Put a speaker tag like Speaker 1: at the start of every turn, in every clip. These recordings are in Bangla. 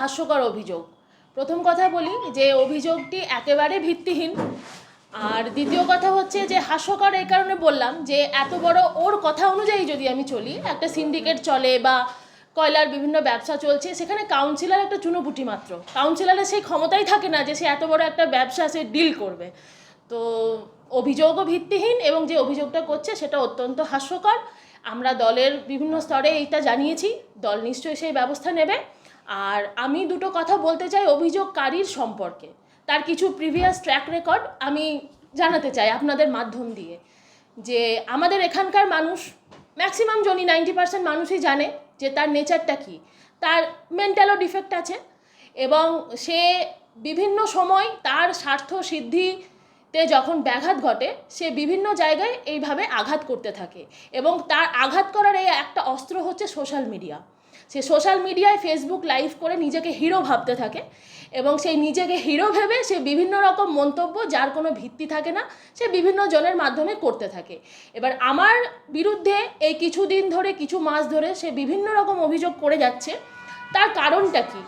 Speaker 1: হাস্যকর অভিযোগ। প্রথম কথা বলি যে অভিযোগটি একেবারে ভিত্তিহীন। আর দ্বিতীয় কথা হচ্ছে যে হাস্যকর এই কারণে বললাম যে এত বড় ওর কথা অনুযায়ী যদি আমি চলি, একটা সিন্ডিকেট চলে বা কয়লার বিভিন্ন ব্যবসা চলছে, সেখানে কাউন্সিলার একটা চুনোপুটি মাত্র। কাউন্সিলরের সেই ক্ষমতাই থাকে না যে সে এত বড় একটা ব্যবসা সে ডিল করবে। তো অভিযোগও ভিত্তিহীন এবং যে অভিযোগটা করছে সেটা অত্যন্ত হাস্যকর। আমরা দলের বিভিন্ন স্তরে এইটা জানিয়েছি, দল নিশ্চয়ই সেই ব্যবস্থা নেবে। আর আমি দুটো কথা বলতে চাই অভিযোগকারীর সম্পর্কে। তার কিছু প্রিভিয়াস ট্র্যাক রেকর্ড আমি জানাতে চাই আপনাদের মাধ্যম দিয়ে। যে আমাদের এখানকার মানুষ ম্যাক্সিমাম জনই নাইনটি পার্সেন্ট মানুষই জানে যে তার নেচারটা কী। তার মেন্টালও ডিফেক্ট আছে এবং সে বিভিন্ন সময় তার স্বার্থ সিদ্ধিতে যখন ব্যাঘাত ঘটে, সে বিভিন্ন জায়গায় এইভাবে আঘাত করতে থাকে এবং তার আঘাত করার এই একটা অস্ত্র হচ্ছে সোশ্যাল মিডিয়া সে সোশ্যাল মিডিয়ায় ফেসবুক লাইভ করে নিজেকে হিরো ভাবতে থাকে এবং সেই নিজেকে হিরো ভেবে সে বিভিন্ন রকম মন্তব্য, যার কোনো ভিত্তি থাকে না, সে বিভিন্ন জনের মাধ্যমে করতে থাকে। এবার আমার বিরুদ্ধে এই কিছুদিন ধরে, কিছু মাস ধরে সে বিভিন্ন রকম অভিযোগ করে যাচ্ছে। তার কারণটা কী?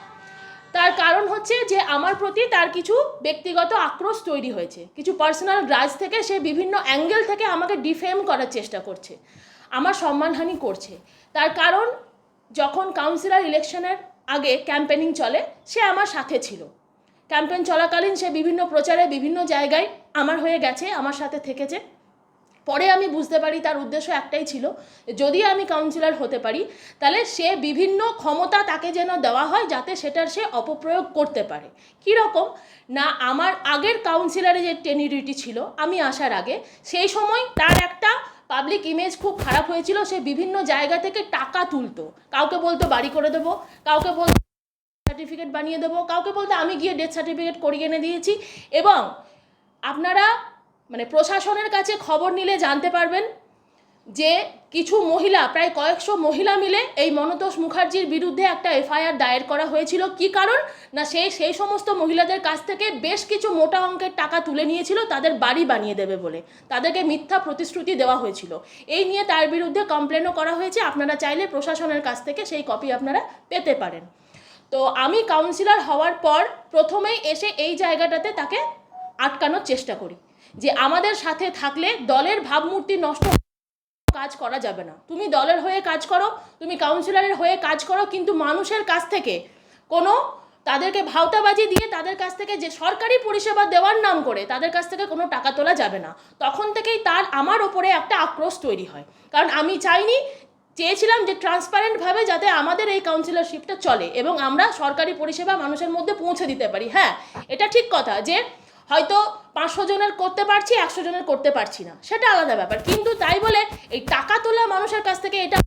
Speaker 1: তার কারণ হচ্ছে যে, আমার প্রতি তার কিছু ব্যক্তিগত আক্রোশ তৈরি হয়েছে। কিছু পার্সোনাল গ্রাজ থেকে সে বিভিন্ন অ্যাঙ্গেল থেকে আমাকে ডিফেম করার চেষ্টা করছে। আমার সম্মানহানি করছে। তার কারণ যখন কাউন্সিলর ইলেকশনের আগে ক্যাম্পেনিং চলে, সে আমার সাথে ছিল। ক্যাম্পেন চলাকালীন সে বিভিন্ন প্রচারে বিভিন্ন জায়গায় আমার হয়ে গেছে, আমার সাথে থেকেছে। পরে আমি বুঝতে পারি, তার উদ্দেশ্য একটাই ছিল, যদি আমি কাউন্সিলর হতে পারি, তাহলে সে বিভিন্ন ক্ষমতা তাকে যেন দেওয়া হয়, যাতে সেটার সে অপপ্রয়োগ করতে পারে। কী রকম? না, আমার আগের কাউন্সিলরে যে টেনিরিটি ছিল, আমি আসার আগে, সেই সময় তার একটা পাবলিক ইমেজ খুব খারাপ হয়েছিল, সে বিভিন্ন জায়গা থেকে টাকা তুলতো। কাউকে বলতো বাড়ি করে দেবো, কাউকে বলতো সার্টিফিকেট বানিয়ে দেবো, কাউকে বলতে আমি গিয়ে ডেথ সার্টিফিকেট করিয়ে এনে দিয়েছি। এবং আপনারা মানে প্রশাসনের কাছে খবর নিলে জানতে পারবেন যে কিছু মহিলা, প্রায় কয়েকশো মহিলা মিলে এই মনতোষ মুখার্জির বিরুদ্ধে একটা এফআইআর দায়ের করা হয়েছিল। কি কারণ? না সেই সেই সমস্ত মহিলাদের কাছ থেকে বেশ কিছু মোটা অঙ্কের টাকা তুলে নিয়েছিল, তাদের বাড়ি বানিয়ে দেবে বলে। তাদেরকে মিথ্যা প্রতিশ্রুতি দেওয়া হয়েছিল। এই নিয়ে তার বিরুদ্ধে কমপ্লেনও করা হয়েছে। আপনারা চাইলে প্রশাসনের কাছ থেকে সেই কপি আপনারা পেতে পারেন। তো আমি কাউন্সিলর হওয়ার পর প্রথমেই এসে এই জায়গাটাতে তাকে আটকানোর চেষ্টা করি। যে আমাদের সাথে থাকলে দলের ভাবমূর্তি নষ্ট কাজ করা যাবে না। তুমি দলের হয়ে কাজ করো, তুমি কাউন্সিলরের হয়ে কাজ করো, কিন্তু মানুষের কাছ থেকে কোনো তাদেরকে ভাওতাবাজি দিয়ে তাদের কাছ থেকে যে সরকারি পরিষেবা দেওয়ার নাম করে, তাদের কাছ থেকে কোনো টাকা তোলা যাবে না। তখন থেকেই তার আমার ওপরে একটা আক্রোশ তৈরি হয়। কারণ আমি চাইনি, চেয়েছিলাম যে ট্রান্সপারেন্টভাবে যাতে আমাদের এই কাউন্সিলরশিপটা চলে এবং আমরা সরকারি পরিষেবা মানুষের মধ্যে পৌঁছে দিতে পারি। হ্যাঁ এটা ঠিক কথা যে হয়তো পাঁচশো জনের করতে পারছি, একশো জনের করতে পারছি না। সেটা আলাদা ব্যাপার। কিন্তু তাই বলে এই টাকা তোলা মানুষের কাছ থেকে এটা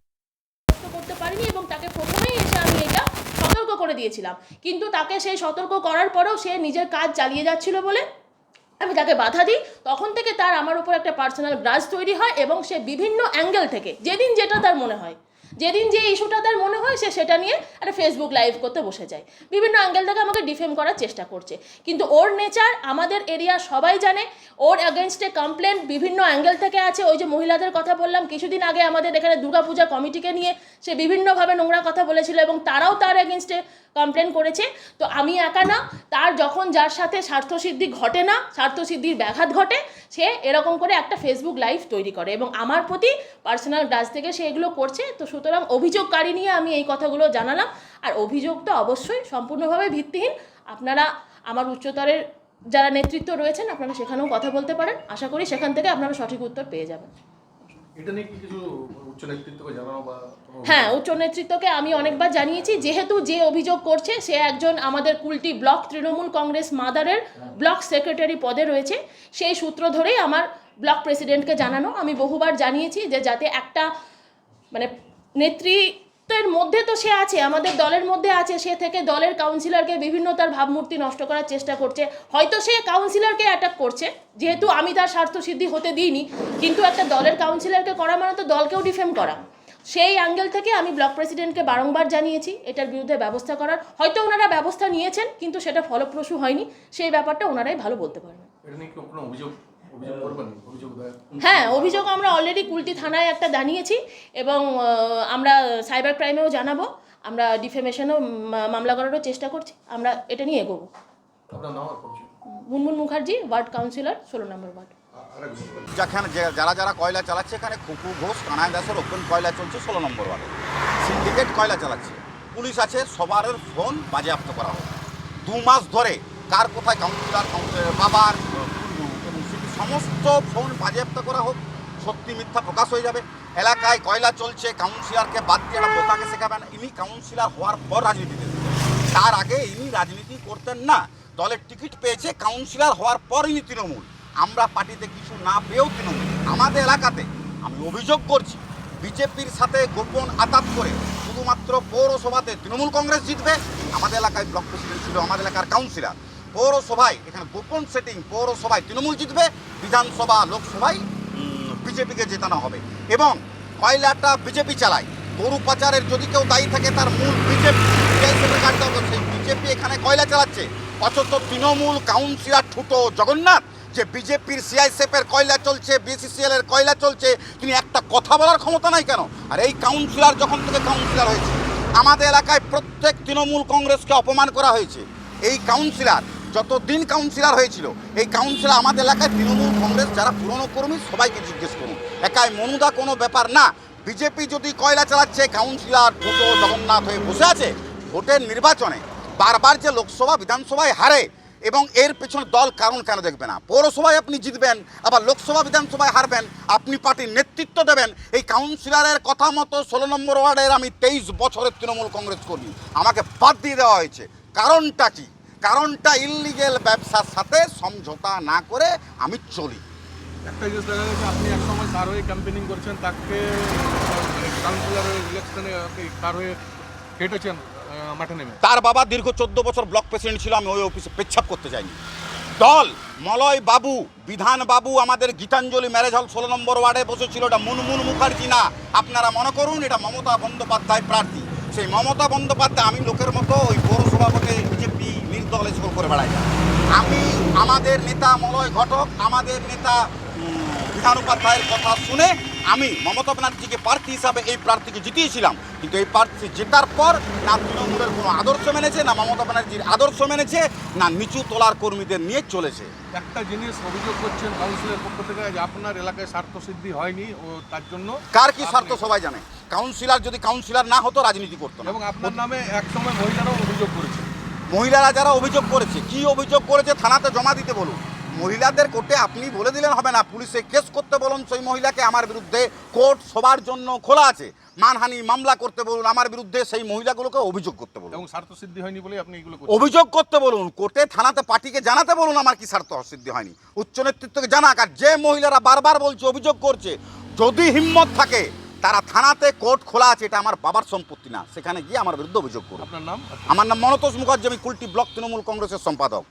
Speaker 1: করতে পারিনি এবং তাকে প্রথমেই এসে আমি এটা সতর্ক করে দিয়েছিলাম। কিন্তু তাকে সেই সতর্ক করার পরেও সে নিজের কাজ চালিয়ে যাচ্ছিল বলে আমি তাকে বাধা দিই। তখন থেকে তার আমার উপর একটা পার্সোনাল গ্রাজ তৈরি হয় এবং সে বিভিন্ন অ্যাঙ্গেল থেকে, যেদিন যেটা তার মনে হয় যেদিন যে ইস্যুটা তার মনে হয়, সে সেটা নিয়ে একটা ফেসবুক লাইভ করতে বসে যায়। বিভিন্ন অ্যাঙ্গেল থেকে আমাকে ডিফেম করার চেষ্টা করছে। কিন্তু ওর নেচার আমাদের এরিয়া সবাই জানে, ওর অ্যাগেনস্টে কমপ্লেন বিভিন্ন অ্যাঙ্গেল থেকে আছে। ওই যে মহিলাদের কথা বললাম, কিছুদিন আগে আমাদের এখানে দুর্গাপূজা কমিটিকে নিয়ে সে বিভিন্নভাবে নোংরা কথা বলেছিল এবং তারাও তার অ্যাগেনস্টে কমপ্লেন করেছে। তো আমি একা না, তার যখন যার সাথে স্বার্থসিদ্ধি ঘটে না, স্বার্থসিদ্ধির ব্যাঘাত ঘটে, সে এরকম করে একটা ফেসবুক লাইভ তৈরি করে এবং আমার প্রতি পার্সোনাল গ্রাজ থেকে সে এগুলো করছে। তো সুতরাং অভিযোগকারী নিয়ে আমি এই কথাগুলো জানালাম। আর অভিযোগটা অবশ্যই সম্পূর্ণভাবে ভিত্তিহীন। আপনারা আমার উচ্চতরের যারা নেতৃত্ব রয়েছেন, আপনারা সেখানেও কথা বলতে পারেন। আশা করি সেখান থেকে আপনারা সঠিক উত্তর পেয়ে যাবেন।
Speaker 2: এটা নিয়ে কি কিছু উচ্চ নেতৃত্বকে জানানো বা
Speaker 1: হ্যাঁ উচ্চ নেতৃত্বকে আমি অনেকবার জানিয়েছি। যেহেতু যে অভিযোগ করছে সে একজন আমাদের কুলটি ব্লক তৃণমূল কংগ্রেস মাদারের ব্লক সেক্রেটারি পদে রয়েছে। সেই সূত্র ধরেই আমার ব্লক প্রেসিডেন্টকে জানানো। আমি বহুবার জানিয়েছি যে যাতে একটা মানে নেতৃত্বের তো সে আছে, আমাদের দলের মধ্যে আছে, সে থেকে দলের কাউন্সিলরকে বিভিন্ন তার ভাবমূর্তি নষ্ট করার চেষ্টা করছে। হয়তো সে কাউন্সিলরকে অ্যাটাক করছে, যেহেতু আমি তার স্বার্থসিদ্ধি হতে দিইনি, কিন্তু একটা দলের কাউন্সিলরকে করা মানে তো দলকেও ডিফেম করা। সেই অ্যাঙ্গেল থেকে আমি ব্লক প্রেসিডেন্টকে বারংবার জানিয়েছি, এটার বিরুদ্ধে ব্যবস্থা করার। হয়তো ওনারা ব্যবস্থা নিয়েছেন, কিন্তু সেটা ফলপ্রসূ হয়নি। সেই ব্যাপারটা ওনারাই ভালো বলতে পারবেন। হ্যাঁ অভিযোগ আমরা অলরেডি কুলটি থানায় একটা জানিয়েছি এবং আমরা সাইবার ক্রাইমেও জানাব। আমরা ডিফেমেশনও মামলা করারও চেষ্টা করছি। আমরা এটা নিয়ে এগোবো। মুনমুন মুখার্জি ওয়ার্ড কাউন্সিলর ষোলো নম্বর ওয়ার্ড।
Speaker 3: যেখানে যারা যারা কয়লা চালাচ্ছে এখানে খুকু ঘোষ কানায় দাসের ওপেন কয়লা চলছে ষোলো নম্বর ওয়ার্ডে। সিন্ডিকেট কয়লা চালাচ্ছে। পুলিশ আছে সবার ফোন বাজেয়াপ্ত করা হবে দু মাস ধরে কার কোথায় কাউন্সিলর কাউন্সিলরের বাবার সমস্ত ফোন বাজেয়াপ্ত করা হোক, সত্যি মিথ্যা প্রকাশ হয়ে যাবে। এলাকায় কয়লা চলছে, কাউন্সিলরকে বাদ দিয়ে একটা বোকাকে শেখাবেন ইনি কাউন্সিলর হওয়ার পর রাজনীতিতে তার আগে ইনি রাজনীতি করতেন না। দলের টিকিট পেয়েছে, কাউন্সিলর হওয়ার পর ইনি তৃণমূল। আমরা পার্টিতে কিছু না পেয়েও তৃণমূল। আমাদের এলাকাতে আমি অভিযোগ করছি, বিজেপির সাথে গোপন আতাত করে শুধুমাত্র পৌরসভাতে তৃণমূল কংগ্রেস জিতবে। আমাদের এলাকায় ব্লক প্রেসিডেন্ট ছিল, আমাদের এলাকার কাউন্সিলর। পৌরসভায়, এখানে গোপন সেটিং পৌরসভায় তৃণমূল জিতবে, বিধানসভা, লোকসভায় বিজেপিকে জেতানো হবে। এবং কয়লাটা বিজেপি চালায়। গরু পাচারের যদি কেউ দায়ী থাকে, তার মূল বিজেপি সেই বিজেপি এখানে কয়লা চালাচ্ছে। অথচ তৃণমূল কাউন্সিলর ঠুটো জগন্নাথ, যে বিজেপির সিআইসেফের কয়লা চলছে বিসিসিএল এর কয়লা চলছে, তিনি একটা কথা বলার ক্ষমতা নাই কেন? আর এই কাউন্সিলর যখন থেকে কাউন্সিলর হয়েছে, আমাদের এলাকায় প্রত্যেক তৃণমূল কংগ্রেসকে অপমান করা হয়েছে। এই কাউন্সিলর যতদিন কাউন্সিলর হয়েছিল, এই কাউন্সিলর আমাদের এলাকায় তৃণমূল কংগ্রেস, যারা পুরনো কর্মী, সবাইকে জিজ্ঞেস করুন। একাই মনুদা কোনো ব্যাপার না। বিজেপি যদি কয়লা চালাচ্ছে কাউন্সিলর ঠুটো জগন্নাথ হয়ে বসে আছে। ভোটের নির্বাচনে বারবার যে লোকসভা, বিধানসভায় হারে, এবং এর পেছনে দল কারণ কেন দেখবে না? পৌরসভায় আপনি জিতবেন, আবার লোকসভা, বিধানসভায় হারবেন, আপনি পার্টির নেতৃত্ব দেবেন। এই কাউন্সিলরের কথা মতো ষোলো নম্বর ওয়ার্ডের আমি তেইশ বছরের তৃণমূল কংগ্রেস কর্মী। আমাকে বাদ দিয়ে দেওয়া হয়েছে। কারণটা কি? কারণটা ইললিগেল ব্যবসার সাথে সমঝোতা না করে আমি চলি।
Speaker 2: একটা জিনিস দেখা গেছে আপনি এক সময় হয়ে ক্যাম্পেনিং করছেন তাকে কাউন্সিলর ইলেকশনে কার হয়ে কেটেছেন মাঠে নেমে।
Speaker 3: তার বাবা দীর্ঘ চোদ্দ বছর ব্লক প্রেসিডেন্ট ছিল আমি ওই অফিসে পেচ্ছাপ করতে যাইনি। দল মলয় বাবু বিধান বাবু আমাদের গীতাঞ্জলি ম্যারেজ হল ষোলো নম্বর ওয়ার্ডে বসেছিল এটা মুনমুন মুখার্জি না। আপনারা মনে করুন এটা মমতা বন্দ্যোপাধ্যায় প্রার্থী। সেই মমতা বন্দ্যোপাধ্যায় আমি লোকের মতো ওই পৌরসভা ভোটে বিজেপি নির্দল স্কোর করে বেড়ায়। আমি আমাদের নেতা মলয় ঘটক আমাদের নেতা বিধান উপাধ্যায়ের কথা শুনে আমি মমতা ব্যানার্জিকে প্রার্থী হিসাবে এই প্রার্থীকে জিতিয়েছিলাম। কিন্তু এই প্রার্থী জেতার পর না তৃণমূলের কোনো আদর্শ মেনেছে না মমতা ব্যানার্জির আদর্শ মেনেছে না নিচু তোলার কর্মীদের নিয়ে চলেছে।
Speaker 2: একটা জিনিস অভিযোগ করছেন কাউন্সিলের পক্ষ থেকে যে আপনার এলাকায় স্বার্থ সিদ্ধি হয়নি ও তার জন্য
Speaker 3: কার কি স্বার্থ সবাই জানে? কাউন্সিলর যদি কাউন্সিলর না হতো রাজনীতি করতো
Speaker 2: এবং আপনার নামে এক সময় মহিলারাও অভিযোগ করেছে
Speaker 3: মহিলারা যারা অভিযোগ করেছে কি অভিযোগ করেছে থানাতে জমা দিতে বলুন। মহিলাদের কোর্টে আপনি বলে দিলেন হবে না পুলিশে কেস করতে বলুন সেই মহিলাকে আমার বিরুদ্ধে কোর্ট সবার জন্য খোলা আছে। মানহানি মামলা করতে বলুন আমার বিরুদ্ধে সেই মহিলাগুলোকে অভিযোগ করতে বলুন।
Speaker 2: এবং স্বার্থ সিদ্ধি হয়নি বলে আপনি এগুলো
Speaker 3: অভিযোগ করতে বলুন কোর্টে থানাতে পার্টিকে জানাতে বলুন আমার কি স্বার্থ অসিদ্ধি হয়নি। উচ্চ নেতৃত্বকে জানাক আর যে মহিলারা বারবার বলছে অভিযোগ করছে যদি হিম্মত থাকে তারা থানাতে কোর্ট খোলা আছে এটা আমার বাবার সম্পত্তি না। সেখানে গিয়ে আমার বিরুদ্ধে অভিযোগ করুন।
Speaker 2: আপনার নাম?
Speaker 3: আমার নাম মনতোষ মুখার্জি আমি কুলটি ব্লক তৃণমূল কংগ্রেসের সম্পাদক।